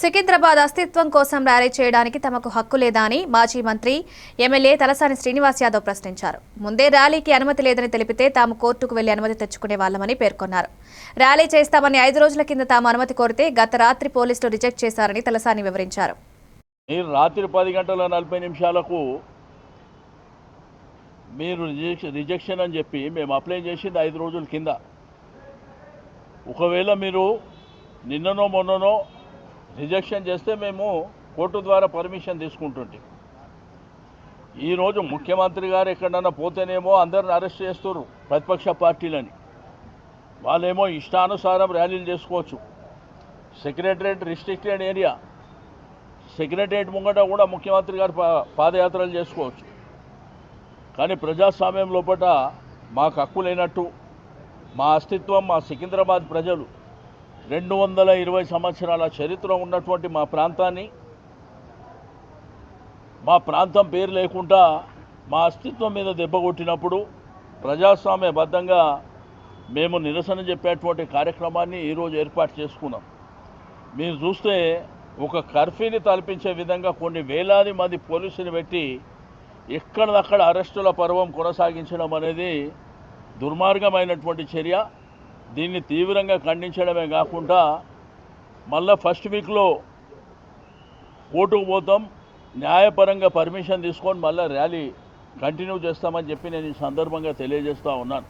సికింద్రాబాద్ అస్తిత్వం కోసం ర్యాలీ చేయడానికి తమకు హక్కు లేదా అని మాజీ మంత్రి ఎమ్మెల్యే తలసాని శ్రీనివాస్ యాదవ్ ప్రశ్నించారు. ముందే ర్యాలీకి అనుమతి లేదని తెలిపితే తాము కోర్టుకు వెళ్ళి అనుమతి తెచ్చుకునే వాళ్ళమని పేర్కొన్నారు. ర్యాలీ చేస్తామని ఐదు రోజుల కింద తాము అనుమతి కోరితే గత రాత్రి పోలీసులు రిజెక్ట్ చేశారని తలసాని వివరించారు. మీరు రాత్రి పది గంటల నలభై నిమిషాలకు మీరు రిజెక్షన్ రిజెక్షన్ అని చెప్పి మేము అప్లై చేసింది ఐదు రోజుల కింద. ఒకవేళ మీరు నిన్ననో మొన్ననో రిజెక్షన్ చేస్తే మేము కోర్టు ద్వారా పర్మిషన్ తీసుకుంటుంటే. ఈరోజు ముఖ్యమంత్రి గారు ఎక్కడన్నా పోతేనేమో అందరిని అరెస్ట్ చేస్తారు ప్రతిపక్ష పార్టీలని. వాళ్ళేమో ఇష్టానుసారం ర్యాలీలు చేసుకోవచ్చు. Secretariat restricted area. సెక్రటరేట్ ముంగట కూడా ముఖ్యమంత్రి గారు పా- పాదయాత్రలు చేసుకోవచ్చు. కానీ ప్రజాస్వామ్యం లోపల మాకు హక్కు లేనట్టు మా అస్తిత్వం మా సికింద్రాబాద్ ప్రజలు రెండు వందల ఇరవై సంవత్సరాల చరిత్ర ఉన్నటువంటి మా ప్రాంతాన్ని మా ప్రాంతం పేరు లేకుండా మా అస్తిత్వం మీద దెబ్బ కొట్టినప్పుడు ప్రజాస్వామ్యబద్ధంగా మేము నిరసన చెప్పేటువంటి కార్యక్రమాన్ని ఈరోజు ఏర్పాటు చేసుకున్నాం. మీరు చూస్తే ఒక కర్ఫ్యూని తలపించే విధంగా కొన్ని వేలాది మంది పోలీసులు పెట్టి ఎక్కడదక్కడ అరెస్టుల పర్వం కొనసాగించడం అనేది దుర్మార్గమైనటువంటి చర్య. దీన్ని తీవ్రంగా ఖండించడమే కాకుండా మళ్ళా ఫస్ట్ వీక్లో కోర్టుకు పోతాం న్యాయపరంగా పర్మిషన్ తీసుకొని మళ్ళీ ర్యాలీ కంటిన్యూ చేస్తామని చెప్పి నేను ఈ సందర్భంగా తెలియజేస్తూ ఉన్నాను.